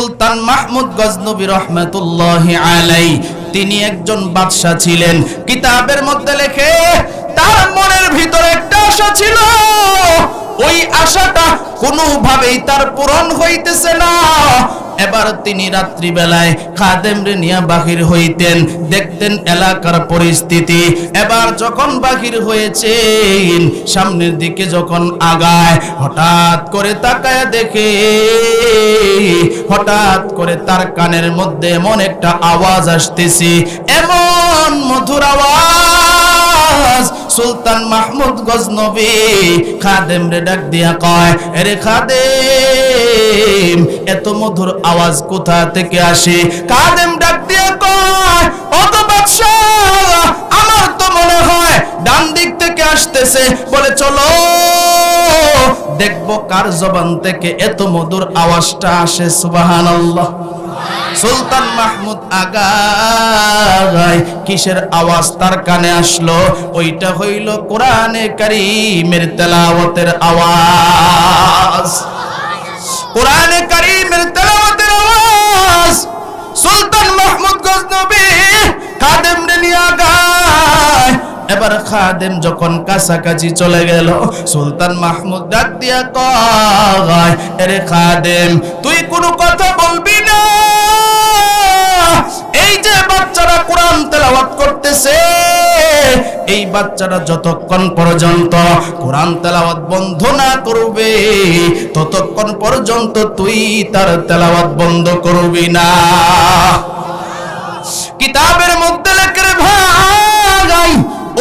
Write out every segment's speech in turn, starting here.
সুলতান মাহমুদ গজনবী রহমতুল্লাহ আলাই তিনি একজন বাদশাহ ছিলেন। কিতাবের মধ্যে লেখে, তার মনের ভিতরে একটা আশা ছিল। ওই আশাটা কোনোভাবেই তার পূরণ হইতেছে না। এবার তিনি রাত্রিবেলায় খাদেমরে নিয়ে বাহির হইতেন। দেখতেন এলাকার পরিস্থিতি। এবার যখন বাহির হয়েছেন, সামনের দিকে যখন আগায়, হঠাৎ করে তাকায় দেখে, হঠাৎ করে তার কানের মধ্যে এমন একটা আওয়াজ আসতেছে, এমন মধুর আওয়াজ। সুলতান মাহমুদ গজনবী খাদেম রে ডাক দিয়া কয় আরে খাদেম, এত মধুর আওয়াজ কোথা থেকে আসে? খাদেম ডাক দিয়া কয় অত বাদশাহ, আমার তো মনে হয় ডান দিক থেকে আসতেছে। বলে, চলো, দেখব কার জবান থেকে এত মধুর আওয়াজটা আসে, সুবহানাল্লাহ। সুলতান মাহমুদ আগায় কিসের আওয়াজ তার কানে আসলো? ওইটা হইল কোরআনে কারীমের তেলাওয়াতের আওয়াজ। কোরআনে কারীমের তেলাওয়াতের আওয়াজ। সুলতান মাহমুদ গজনবী খাদেম নিয়ে আগায়। এবার খাদেম যখন কাছাকাছি চলে গেল, সুলতান মাহমুদ ডাক দিয়া কয় এরে খাদেম, তুই কোনো কথা বলবি না? এই বাচ্চারা যতক্ষণ পর্যন্ত কোরআন তেলাওয়াত বন্ধ না করবে, ততক্ষণ পর্যন্ত তুই তার তেলাওয়াত বন্ধ করবি না। কিতাবের মধ্যে লেখে ভাই,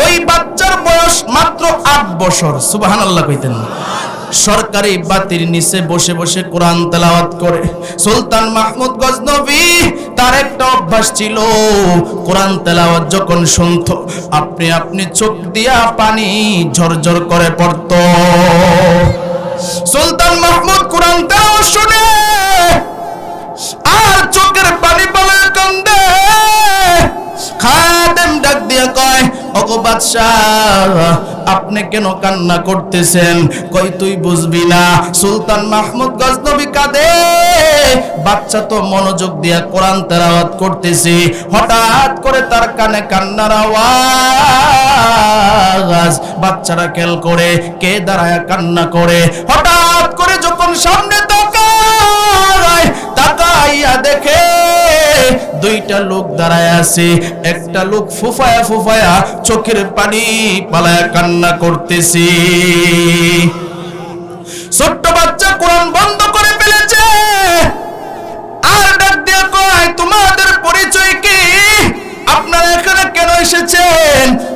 ওই বাচ্চার বয়স মাত্র আট বছর। সুবাহান আল্লাহ কইতেন। না সরকারি বাতির নিচে বসে বসে কোরআন তেলাওয়াত করে। সুলতান মাহমুদ গজনবী, তার একটা অভ্যাস ছিল, কোরআন তেলাওয়াত যখন শুনত, আপনি আপনি চোখ দিয়া পানি ঝরঝর করে পড়ত। সুলতান মাহমুদ কোরআন তেলাওয়াত শুনে, আর চোখের পানি পালা বাদশাহ, আপনি কেন কান্না করতেছেন? কই তুই বুঝবি না? সুলতান মাহমুদ গজনবী কাঁদে। বাচ্চা তো মনোযোগ দিয়া কোরআন তেলাওয়াত করতেছে। হঠাৎ করে তার কানে কান্নার আওয়াজ। বাচ্চারা খেল করে, কে দাঁড়ায় কান্না করে? হঠাৎ করে যখন সামনে তাকায়, তাকাইয়া দেখে দুইটা লোক দাঁড়ায় আছে। একটা লোক ফুফায়া ফুফায়া চোখের পানি পালায়া কান্না করতেছে। ছোট্ট বাচ্চা কোরআন বন্ধ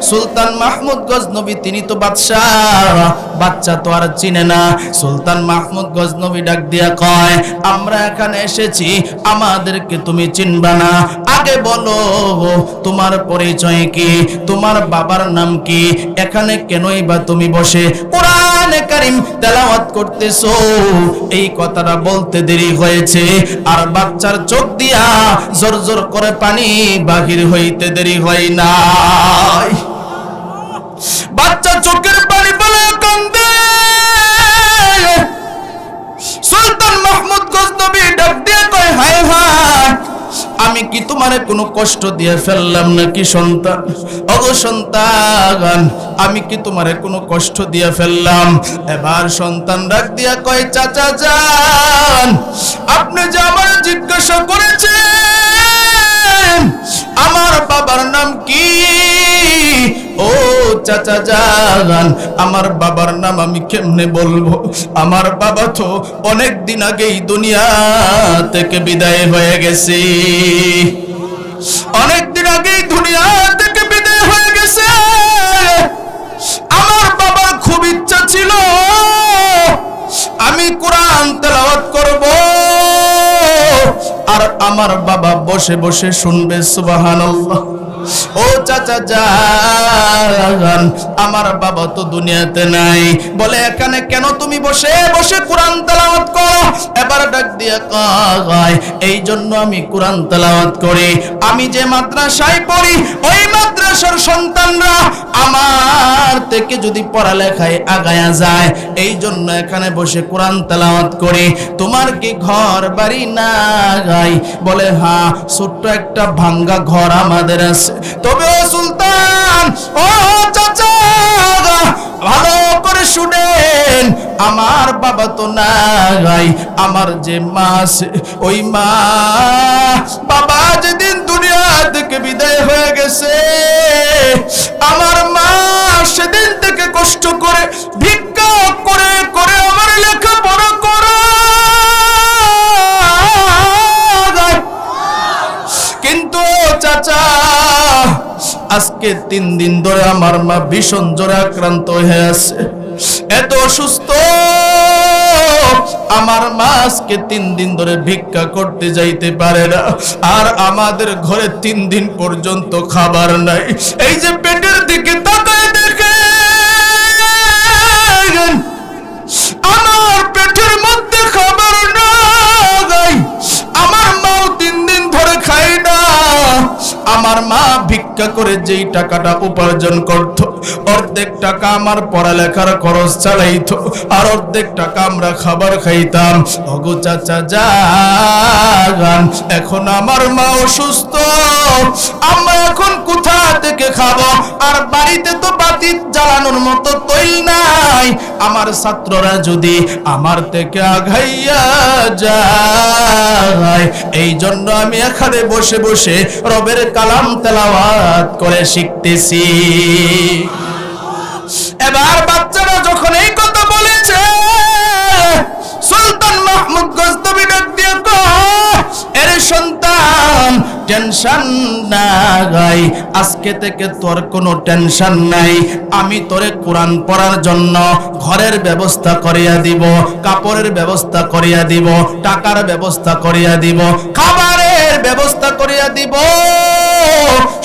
সুলতান মাহমুদ গজনবী তিনি তো বাদশাহ। বাচ্চা তো আর চিনে না। সুলতান মাহমুদ গজনবী ডাক দিয়া কয়, আমরা এখানে এসেছি, আমাদেরকে তুমি চিনবা না। আগে বলো, তোমার পরিচয় কি? তোমার বাবার নাম কি? এখানে কেনই বা তুমি বসে কোরআনে কারিম তেলাওয়াত করতেছো? এই কথাটা বলতে দেরি হয়েছে, আর বাচ্চার চোখ দিয়া জোর জোর করে পানি বাহির হইতে দেরি হয় নাই। বাচ্চা চোখের পানি বলে কান্দে। সুলতান মাহমুদ গজনবী ডাক দিয়ে কয়, হায় হায়, আমি কি তোমারে কোনো কষ্ট দিয়ে ফেললাম নাকি সন্তান? অগো সন্তান, আমি কি তোমারে কোনো কষ্ট দিয়ে ফেললাম? এবার সন্তান ডাক দিয়া কয়, চাচা যান, আপনি যে আমার জিজ্ঞাসা করেছেন, আমার বাবার নাম কি? ও চাচা জান আমার বাবার নাম আমি কেমনে বলব? আমার বাবা তো অনেক দিন আগেই দুনিয়া থেকে বিদায় হয়ে গেছে। অনেক দিন আগেই দুনিয়া থেকে বিদায় হয়ে গেছে। আমার বাবার খুব ইচ্ছা ছিল, আমি কোরআন তেলাওয়াত করব। আর আমার বাবা বসে বসে শুনবে, সুবহানাল্লাহ। ও চাচা যান, আমার বাবা তো দুনিয়াতে নাই। বলে, এখানে কেন তুমি বসে বসে কোরআন তেলাওয়াত করো? এবার ডাক দিয়ে কয়, এই জন্য আমি কোরআন তেলাওয়াত করি। আমি যে মাদ্রাসায় পড়ি, ওই মাদ্রাসার সন্তানরা আমার থেকে যদি পড়ালেখায় আগায়া যায়, এই জন্য এখানে বসে কোরআন তেলাওয়াত করি। তোমার কি ঘর বাড়ি না গাই বলে হ্যাঁ ছোট্ট একটা ভাঙ্গা ঘর আমাদের আছে। তবে ও সুলতান, ও চাচা ভালো করে শুনেন, আমার বাবা তো না গাই আমার যে মা আছে, ওই মা। বাবা যেদিন দুনিয়া থেকে বিদায় হয়ে গেছে আজকে তিন দিন ধরে আমার মা ভীষণ জ্বরে আক্রান্ত হয়ে আছে। এত অসুস্থ। আমার মা আজকে তিন দিন ধরে ভিক্ষা করতে যাইতে পারে না। আর আমাদের ঘরে তিন দিন পর্যন্ত খাবার নাই। এই যে পেটের দিকে আমার মা ভিক্ষা করে যেই টাকাটা উপার্জন করত, অর্ধেক টাকা আমার পড়ালেখার খরচ চালাইতো, আর অর্ধেক টাকা আমরা খাবার খাইতাম। অগো চাচা যান, এখন আমার মা অসুস্থ, আমরা এখন কোথা থেকে খাব? আর বাড়িতে তো বাতি জ্বালানোর মতো তৈল নাই। আমার ছাত্ররা যদি আমার থেকে আঘাইয়া যায়, এই জন্য আমি এখানে বসে বসে রবের কালাম তেলাওয়াত করে শিখতেছি। এবার বাচ্চারা যখন এই কথা বলেছে, সুলতান মাহমুদ গজনবী ডাক এর সন্তান টেনশন না গাই, আজকে থেকে তোর কোনো টেনশন নাই, আমি তোরে কোরআন পড়ার জন্য ঘরের ব্যবস্থা করিয়া দিব, কাপড়ের ব্যবস্থা করিয়া দিব, টাকার ব্যবস্থা করিয়া দিব, খাবারের ব্যবস্থা করিয়া দিব।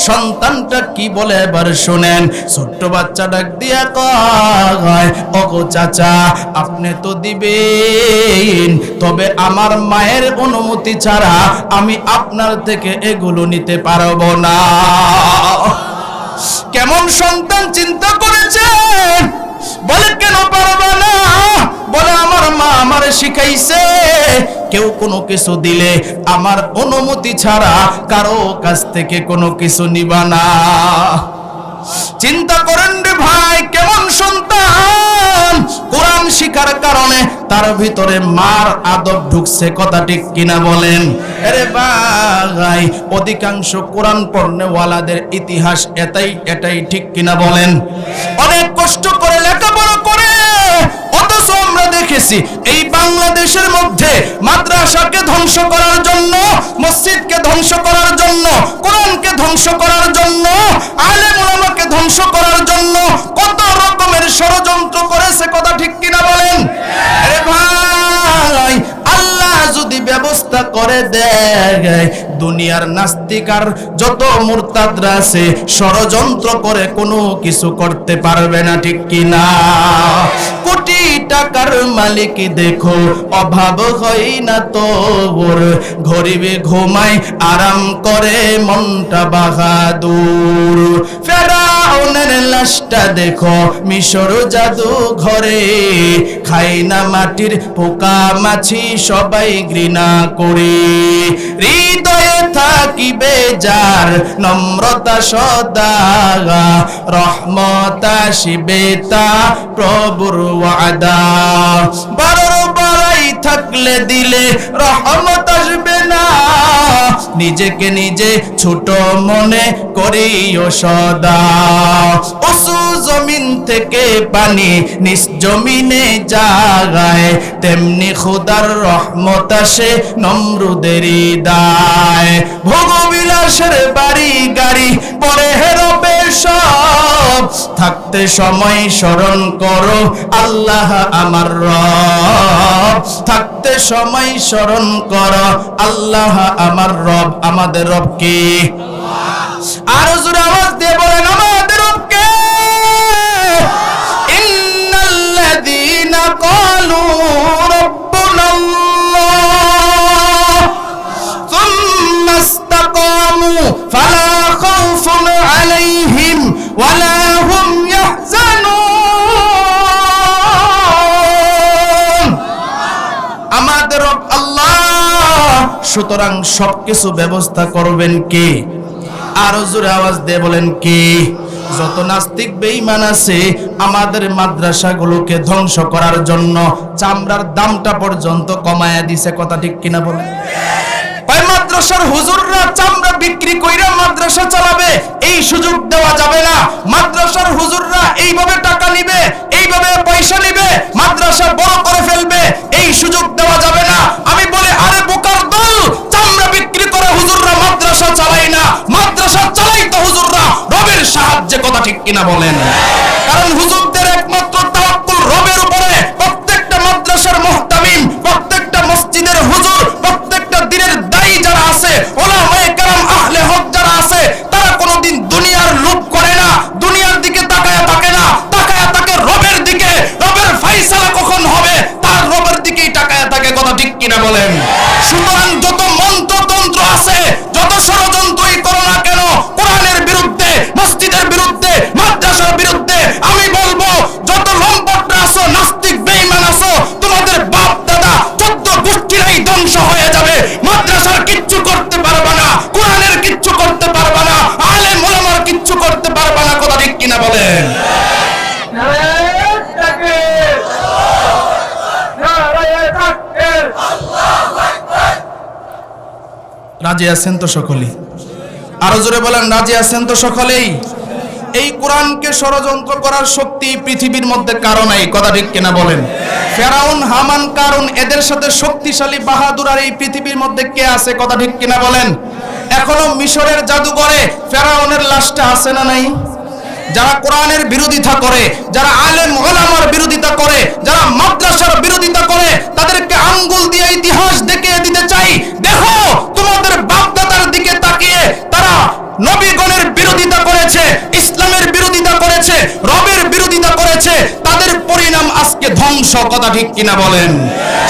সন্তানটা কি বলে এবার শুনেন। ছোট্ট বাচ্চা ডাক দিয়া কয়, ওগো চাচা, আপনি তো দিবেন। তবে আমার মায়ের অনুমতি ছাড়া আমি আপনার থেকে এগুলো নিতে পারব না। কেমন সন্তান চিন্তা করেছেন? বলে কেন পারব না? মা শিখাইছে, কেউ কোনো কিছু দিলে আমার অনুমতি ছাড়া কারও কাছ থেকে কোনো কিছু নিবা না। চিন্তা করেন রে ভাই, কেমন সন্তান? কোরআন কারণে তার ভিতরে মার আদব ঢুকছে, কথা ঠিক কিনা বলেন? আরে ভাই, অধিকাংশ কোরআন পড়নেওয়ালাদের ইতিহাস এটাই এটাই ঠিক কিনা বলেন? অনেক কষ্ট দেখেছি। এই বাংলাদেশের মধ্যে মাদ্রাসাকে ধ্বংস করার জন্য, মসজিদকে ধ্বংস করার জন্য, কোরআনকে ধ্বংস করার জন্য, আলেম ওলামাকে ধ্বংস করার জন্য কত রকমের ষড়যন্ত্র করেছে কথা ঠিক কিনা বলেন? আরে ভাই, আল্লাহ যদি ব্যবস্থা করে দেয়, দুনিয়ার নাস্তিকার যত মুরতাদরা আছে, ষড়যন্ত্র করে কোনো কিছু করতে পারবে না ঠিক কিনা? কোটি টাকার মালিক দেখো, অভাব হয় না তোর। গরিবে ঘুমায়, আরাম করে, মনটা বাহাদুর। ফেরাউনের লাশটা দেখো, মিশর জাদু ঘরে। খাই না মাটির পোকা মাছি, সবাই ঘৃণা করে। হৃদয়ে থাকিবে যার নম্রতা সদা। রহমতা শিবেতা প্রভুর ওয়াদা। বড় বড়াই থাকলে দিলে রহমত আসবে না। নিজেকে নিজে ছোট মনে করিও সদা। জমিন থেকে পানি নিজ জমিনে জাগায়, তেমনি খুদার রহমত আসে নমরুদেরই দায় ভোগবিলাসের বাড়ি গাড়ি পরে হেরবে সব। থাকতে সময় স্মরণ করো আল্লাহ আমার রব। থাকতে সময় স্মরণ করো আল্লাহ আমার রব, আমাদের রব কি? আর জোরে সুতরাং সবকিছু ব্যবস্থা করবেন কে? আরও জোরে আওয়াজ দিয়ে বলেন কে? যত নাস্তিক বেঈমান আছে, আমাদের মাদ্রাসাগুলোকে ধ্বংস করার জন্য চামড়ার দামটা পর্যন্ত কমায়া দিছে, কথা ঠিক কিনা বলেন? মাদ্রাসার হুজুররা চামড়া বিক্রি কইরা মাদ্রাসা চালাবে, এই সুযোগ দেওয়া যাবে না। মাদ্রাসার হুজুররা এইভাবে টাকা নিবে, এইভাবে পয়সা নিবে, মাদ্রাসা বড় করে ফেলবে, এই সুযোগ দেওয়া যাবে না। আমি বলে আরে সাহায্যে কথা ঠিক কিনা বলেন। কারণ হুজুরদের রাজি আছেন তো সকলেই? আরও জোরে বলেন, রাজি আছেন তো সকলেই? এই কোরআনকে ষড়যন্ত্র করার শক্তি পৃথিবীর মধ্যে কারণ এই কথা ঠিক কিনা বলেন? ফেরাউন, হামান কারণ এদের সাথে শক্তিশালী বাহাদুর আর এই পৃথিবীর মধ্যে কে আছে, কথা ঠিক কিনা বলেন? এখনও মিশরের জাদুঘরে ফেরাউনের লাশটা আছে না নাই? যারা কোরআনের বিরোধিতা করে, যারা আলেম, ওলামার বিরোধিতা করে, যারা মাদ্রাসার বিরোধিতা করে, তাদেরকে আঙ্গুল দিয়ে ইতিহাস দেখিয়ে দিতে চাই নবীগণের বিরোধিতা করেছে, ইসলামের বিরোধিতা করেছে, রবের বিরোধিতা করেছে, তাদের পরিণাম আজকে ধ্বংস, কথা ঠিক কিনা বলেন?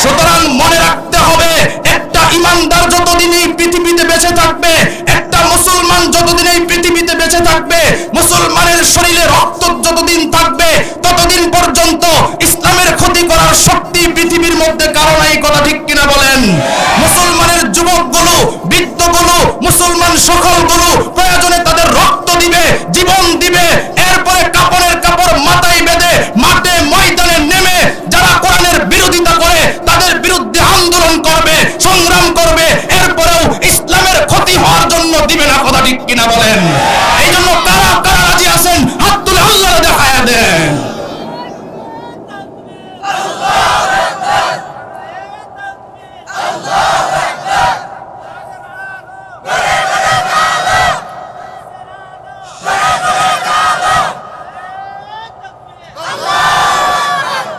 সুতরাং মনে রাখতে হবে, একটা ইমানদার যতদিন এই পৃথিবীতে বেঁচে থাকবে, একটা মুসলমান যতদিন এই পৃথিবীতে বেঁচে থাকবে, মুসলমানের শরীরে রক্ত যতদিন থাকবে, ততদিন পর্যন্ত ইসলামের ক্ষতি করার শক্তি পৃথিবীর মধ্যে কারণ বৃদ্ধগুলো সকল গরু প্রয়োজনে তাদের রক্ত দিবে, জীবন দিবে, এরপরে কাপড়ের কাপড় মাথায় বেঁধে মাঠে, ময়দানে নেমে যারা কোরআনের বিরোধিতা করে, তাদের বিরুদ্ধে আন্দোলন করবে, সংগ্রাম করবে, এরপরেও ইসলামের ক্ষতি হওয়ার জন্য দিবে না কথা ঠিক কিনা বলেন? এই জন্য কারা কারা রাজি আছেন হাত তুলে আল্লাহ দেখায় দেন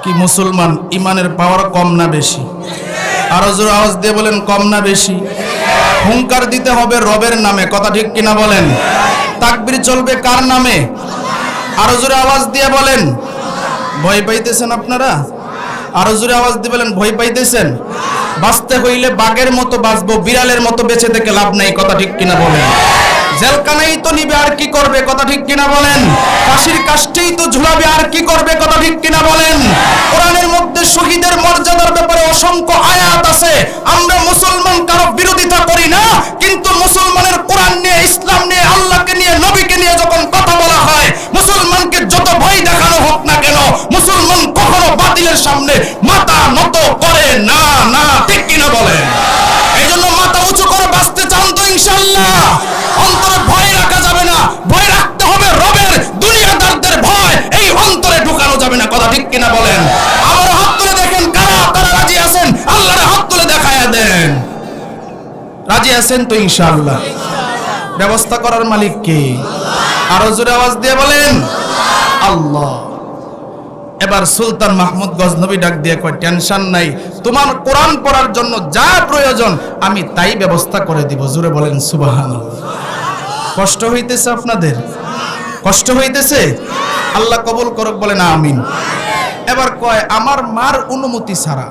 কি মুসলমান, ইমানের পাওয়ার কম না বেশি। আরও জোর আওয়াজ দিয়ে বলেন, কম না বেশি। হুঙ্কার দিতে হবে রবের নামে, কথা ঠিক কিনা বলেন? তাকবির চলবে কার নামে? আরও জোরে আওয়াজ দিয়ে বলেন, ভয় পাইতেছেন আপনারা? আরও জোরে আওয়াজ দিয়ে বলেন, ভয় পাইতেছেন? বাঁচতে হইলে বাঘের মতো বাঁচবো, বিড়ালের মতো বেঁচে থেকে লাভ নাই, কথা ঠিক কিনা বলেন? জেলখানাই তো নিবে আর কি করবে, কথা ঠিক কিনা বলেন? ফাঁসির কাষ্টেই তো ঝুলাবে আর কি করবে, কথা ঠিক কিনা বলেন? কোরআনের মধ্যে শহীদের মর্যাদার ব্যাপারে অসংখ্য আয়াত আছে। আমরা মুসলমান কারও বিরোধিতা করি না, কিন্তু মুসলমানের কোরআন নিয়ে, ইসলাম নিয়ে, আল্লাহকে নিয়ে, নবীকে নিয়ে যখন কথা বলা হয়, মুসলমানকে যত ভয় দেখানো হোক না কেন, মুসলমান কখনো বাতিলের সামনে মাথা কিনা বলেন? আমার হাত তুলে দেখেন, কারা তারা রাজি আছেন? আল্লাহর হাত তুলে দেখায়া দেন। রাজি আছেন তো ইনশাআল্লাহ। ব্যবস্থা করার মালিক কে? আরও জোরে আওয়াজ দিয়ে বলেন, আল্লাহ। এবার সুলতান মাহমুদ গজনবী ডাক দিয়ে কয়, টেনশন নাই, তোমার কোরআন পড়ার জন্য যা প্রয়োজন, আমি তাই ব্যবস্থা করে দিব। জুড়ে বলেন সুবাহান কষ্ট হইতেছে আপনাদের? কষ্ট হইতেছে? আল্লাহ কবুল করুক, বলেন, আমিন। এবার কয়, আমার মার অনুমতি ছাড়া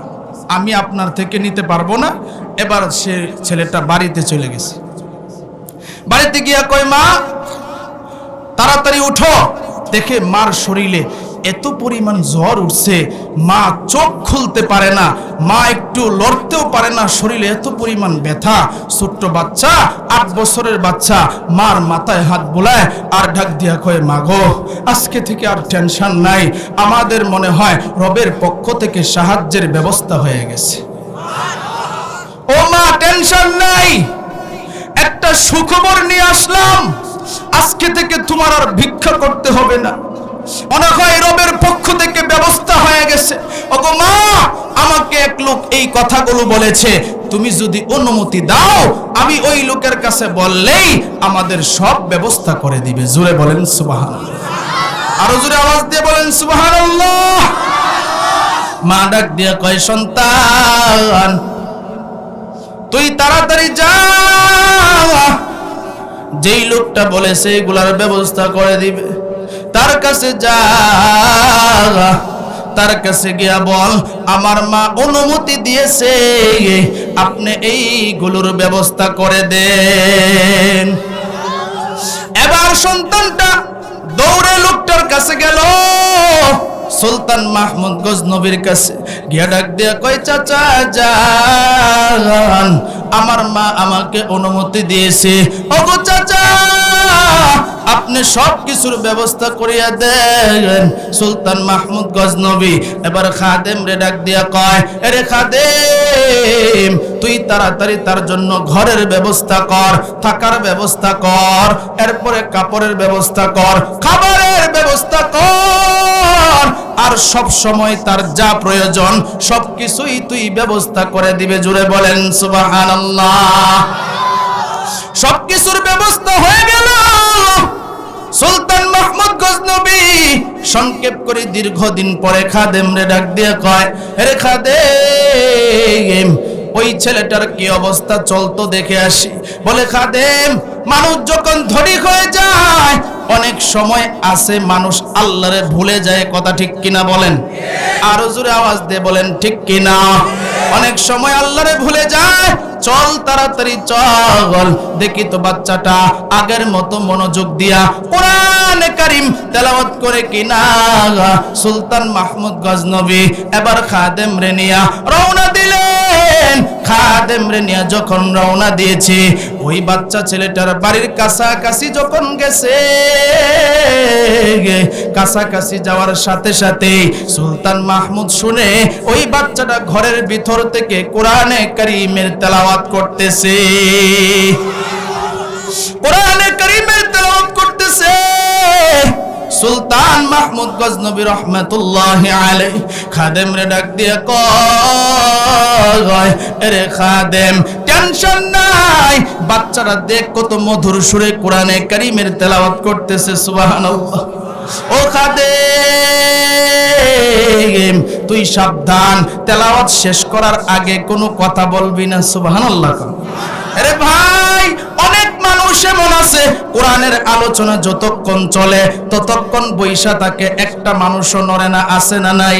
আমি আপনার থেকে নিতে পারব না। এবার সে ছেলেটা বাড়িতে চলে গেছে। বাড়িতে গিয়া কয়, মা, তাড়াতাড়ি উঠো, দেখে মার শরীরে এত পরিমাণ জ্বর উঠছে, মা চোখ খুলতে পারে না, মা একটু লড়তেও পারে না, শরীরে এত পরিমাণ ব্যথা, ছোট্ট বাচ্চা, আট বছরের বাচ্চা, মার মাথায় হাত বোলায়, আর ঢাক দিয়া কয়ে মাগো আজকে থেকে আর টেনশন নাই, আমাদের মনে হয় রবের পক্ষ থেকে সাহায্যের ব্যবস্থা হয়ে গেছে। ও মা, টেনশন নাই, একটা সুখবর নিয়ে আসলাম, আজকে থেকে তোমার আর ভিক্ষা করতে হবে না। মনে হয় পক্ষ থেকে ব্যবস্থা হয়ে গেছে। তুমি যদি অনুমতি দাও, আমি ওই লোকের কাছে বললেই আমাদের সব ব্যবস্থা করে দিবে। বলেন সুবাহান আরও জোরে আওয়াজ দিয়ে বলেন সুবাহান মা ডাক দিয়ে কয়, সন্তান, তুই তাড়াতাড়ি যা। যেই লোকটা বলেছে এগুলার ব্যবস্থা করে দিবে। তার কাছে যা। তার কাছে গিয়া বল, আমার মা অনুমতি দিয়েছে, আপনি এইগুলোর ব্যবস্থা করে দেন। এবার সন্তানটা দৌড়ে লোকটার কাছে গেল। সুলতান মাহমুদ গজনবীর কাছে গিয়া ডাক দিয়া কয়, চাচা, যান। আমার মা আমাকে অনুমতি দিয়েছে। ওগো চাচা আপনি সব কিছুর ব্যবস্থা করিয়া দেন। সুলতান মাহমুদ গজনবী এবার খাদেম রে ডাক দিয়া কয়, এরে খাদেম, তুই তাড়াতাড়ি তার জন্য ঘরের ব্যবস্থা কর, থাকার ব্যবস্থা কর, এরপরে কাপড়ের ব্যবস্থা কর, খাবারের ব্যবস্থা কর, আর সব সময় তার যা প্রয়োজন সব কিছুই তুই ব্যবস্থা করে দিবে। জুড়ে বলেন, সুবহানাল্লাহ। সব কিছুর ব্যবস্থা হয়ে গেল। সুলতান মাহমুদ গজনবী সংক্ষেপ করে দীর্ঘদিন পরে খাদেম রে ডাক দিয়ে কয় রে খাদেম, ওই ছেলেটার কি অবস্থা? চলতো দেখে আসি। বলে, খাদেম, মানুষ যখন ধনী হয়ে যায় অনেক সময় আছে মানুষ আল্লাহরে ভুলে যায় কথা ঠিক কিনা বলেন। আরও জোরে আওয়াজ দিয়ে বলেন, ঠিক কিনা? অনেক সময় আল্লাহরে ভুলে যায়। চল তাড়াতাড়ি, চল। দেখি তো বাচ্চাটা আগের মতো মনোযোগ দিয়া কোরআনে কারিম তেলাওয়াত করে কিনা? সুলতান মাহমুদ গজনবী এবার খাদেম রে নিয়া রওনা দিলেন। খাদেম রে নিয়া যখন রওনা দিয়েছে ওই বাচ্চা ছেলেটার বাড়ির কাছাকাছি যখন গেছে কাছাকাছি যাওয়ার সাথে সাথে সুলতান মাহমুদ শুনে ওই বাচ্চাটা ঘরের ভিতর থেকে কোরআনে করিমের তেলাওয়াত করতেছে। কোরআনে করিমের তেলাওয়াত করতেছে। সুলতান মাহমুদ গজনবী রহমতুল্লাহ আলাই খাদেম রে ডাক দিয়ে কয়, এরে খাদেম, টেনশন নাই, বাচ্চারা দেখ কত মধুর সুরে কোরআনে কারিমের তেলাওয়াত করতেছে, সুবহানাল্লাহ। ও খাদেম, তুই সাবধান, তেলাওয়াত শেষ করার আগে কোনো কথা বলবি না, সুবহানাল্লাহ আরে ভাই! মানুষ এমন আছে। কোরআনের আলোচনা যতক্ষণ চলে, ততক্ষণ বৈশা থাকে একটা মানুষও নড়ে না আসে না নাই।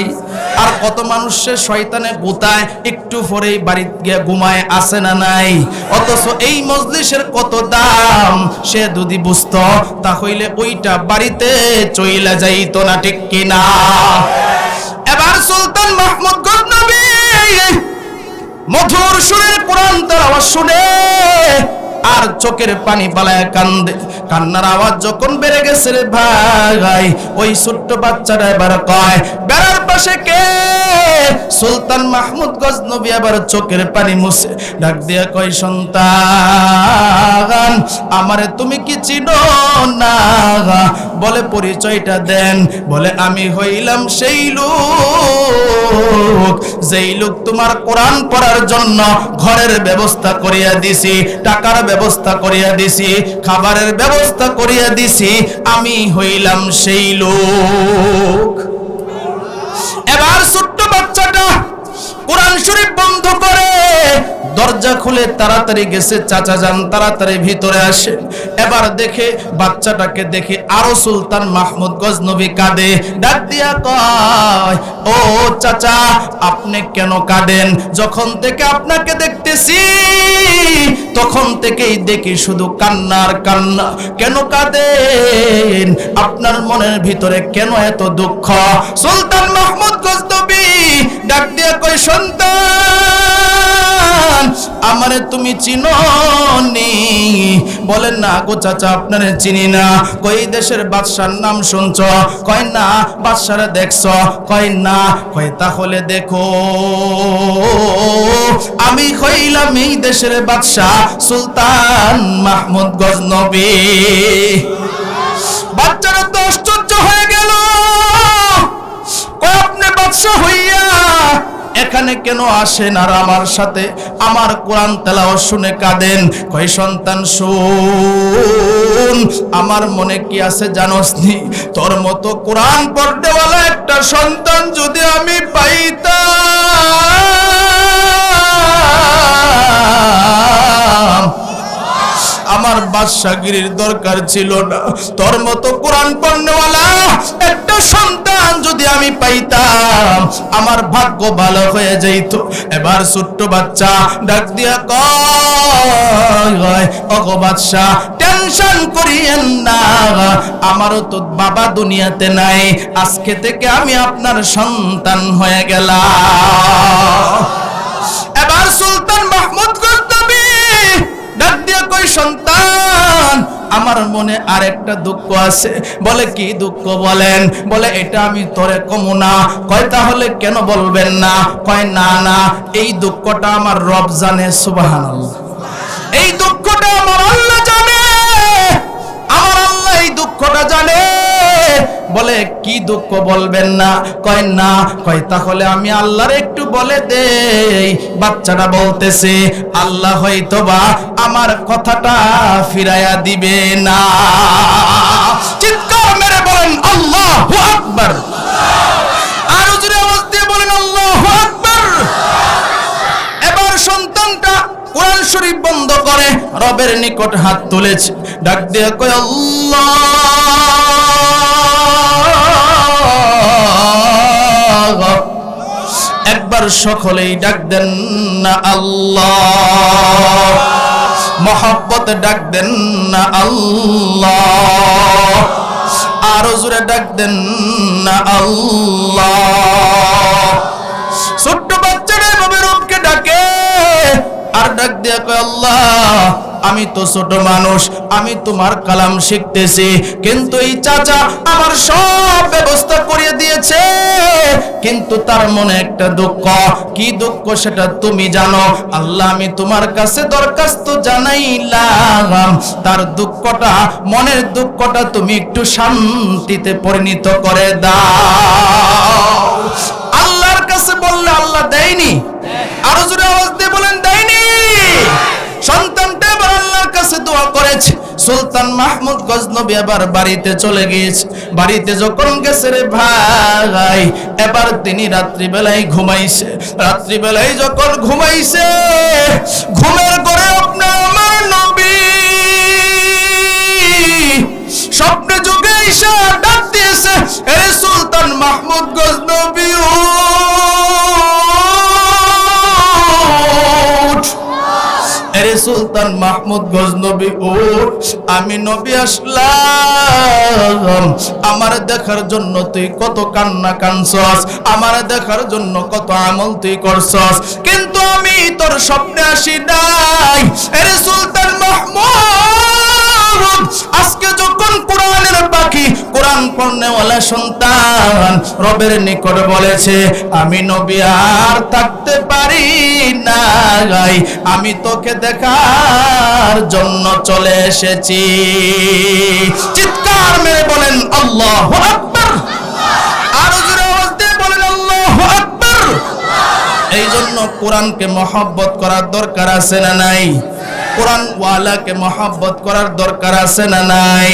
আর কত মানুষের শয়তানে গুতায়, একটু পরেই বাড়ি গিয়ে ঘুমায় আসে না নাই। অথচ এই মজলিসের কত দাম, সে যদি বুঝতো, তাহলে ওইটা বাড়িতে চইলা যাইতো না, ঠিক কিনা এবার সুলতান মাহমুদ গজনবী মধুর সুরের কোরআন তার আওয়াজ শুনে আর চোখের পানি পালায় কান্দে। কান্নার আওয়াজ যখন বেড়ে গেছে রে ভাই, ওই ছোট্ট বাচ্চাটা এবার কয়, বেড়ার পাশে কে? সুলতান মাহমুদ গজনবী আবার চোখের পানি মুছে। ডাক দিয়া কয়, সন্তান আমারে তুমি কি চিনো না বলে পরিচয়টা দেন। বলে, আমি হইলাম সেই লোক, যেই লোক তোমার কোরআন পড়ার জন্য ঘরের ব্যবস্থা করিয়া দিছি, টাকার ব্যবস্থা করিয়া দিছি, খাবারের ব্যবস্থা করিয়া দিছি, আমি হইলাম সেই লোক। এবার ছোট্ট বাচ্চাটা কোরআন শরীফ দরজা খুলে তাড়াতাড়ি গেছে, চাচা যান, তাড়াতাড়ি ভিতরে আসে এবার দেখে বাচ্চাটাকে দেখে আরও সুলতান মাহমুদ গজনবী কাঁদে। ডাক দিয়া কয়, ও চাচা, আপনি কেন কাঁদেন? যখন থেকে আপনাকে দেখতেছি, তখন থেকেই দেখি শুধু কান্নার কান্না। কেন কাঁদেন? আপনার মনের ভিতরে কেন এত দুঃখ? সুলতান মাহমুদ গজনবী ডাক দিয়া কয়, সন্তান আমারে তুমি চিনো নি বলেন না গো চাচা, আপনারে চিনি না। কই দেশের বাদশার নাম শুনছ? কয় না, বাদশারে দেখছ? কয় না কয় তাহলে দেখো। আমি হইলাম এই দেশের বাদশাহ, সুলতান মাহমুদ গজনবী বাচ্চারা তো আশ্চর্য হয়ে গেল। আপনি বাদশাহ হইয়া এখানে কেন আসেন আর আমার সাথে? আমার কোরআন তেলাওয়াত শুনে কাঁদেন। কই সন্তান, শুন। আমার মনে কি আছে জানোস নি? তোর মতো কোরআন পড়তেওয়ালা একটা সন্তান যদি আমি পাইতাম, আমার বাদশাগিরির দরকার ছিল না। তোর মতো কোরআন পড়নেওয়ালা একটা সন্তান আমি পাইতাম, আমার ভাগ্য ভালো হয়ে যাইত। এবার ছোট্ট বাচ্চা ডাক দিয়া কয় ওগো বাদশা, টেনশন করিয়েন না। আমারও তো বাবা দুনিয়াতে নাই। আজকে থেকে আমি আপনার সন্তান হয়ে গেলাম। এবার সুলতান মাহমুদ গজনবী ডাক দিয়া কই সন্তান আমার মনে আরেকটা দুঃখ আছে। বলে কি দুঃখ বলেন? বলে, এটা আমি তোরে কমু না। কয়, তাহলে কেন বলবেন না? কয়, না না, এই দুঃখটা আমার রব জানে সুবাহান এই দুঃখটা আমার আল্লাহ জানে। আমার আল্লাহ এই দুঃখটা জানে। বলে, কি দুঃখ বলবেন না? কয় না। কয়, তাহলে আমি আল্লাহর একটু বলে দেই। বাচ্চাটা বলতেছে, আল্লাহ হয়তো বা আমার কথাটা ফিরাইয়া দিবে না। চিৎকার মেরে বলেন, আল্লাহ আর জোরে আওয়াজ দিয়ে বলেন, আল্লাহ এবার সন্তানটা কোরআন শরীফ বন্ধ করে, রবের নিকট হাত তুলেছে। ডাক দিয়ে কয়, আল্লাহ একবার সকলেই ডাক দেন না আল্লাহ। মহব্বত ডাক দেন না আল্লাহ। আরও জোরে ডাক দেন না আল্লাহ। ছোট্ট আর ডাক দিয়ে কয়, আল্লাহ, আমি তো ছোট মানুষ, আমি তোমার কালাম শিখতেছি, কিন্তু এই চাচা আমার সব ব্যবস্থা করিয়ে দিয়েছে, কিন্তু তার মনে একটা দুঃখ। কি দুঃখ সেটা তুমি জানো? আল্লাহ, আমি তোমার কাছে দরখাস্ত জানাইলাম। তার দুঃখটা, মনের দুঃখটা তুমি একটু শান্তিতে পরিণত করে দাও। আল্লাহর কাছে বললে আল্লাহ দেয়নি আরও জোরে আওয়াজ দিয়ে বলেন দেয়নি সন্তানটা এবার আল্লাহর কাছে দোয়া করেছে সুলতান মাহমুদ গজনবী এবার বাড়িতে চলে গিয়েছে। বাড়িতে যখন গেছে রে ভাই, এবার তিনি রাত্রিবেলায় ঘুমাইছে। রাত্রিবেলায় যখন ঘুমাইছে, ঘুমের করে আপনার আমার নবী। স্বপ্নে যুগে ঈশা ডাক দিয়েছে এ সুলতান মাহমুদ গজনবী উঠ সুলতান মাহমুদ গজনবী ও আমি নবী আসলাম। আমার দেখার জন্য তুই কত কান্না কানছস, আমার দেখার জন্য কত আমল তুই করছস। কিন্তু আমি তোর স্বপ্নে আসি নাই। সুলতান মাহমুদ, আজকে আমি নবী আর থাকতে পারি না গাই আমি তোকে দেখার জন্য চলে এসেছি। চিৎকার মেরে বলেন, আল্লাহ বলেন এই জন্য কোরআনকে মহব্বত করার দরকার আছে না নাই? কোরআন ওয়ালাকে মহাব্বত করার দরকার আছে না নাই?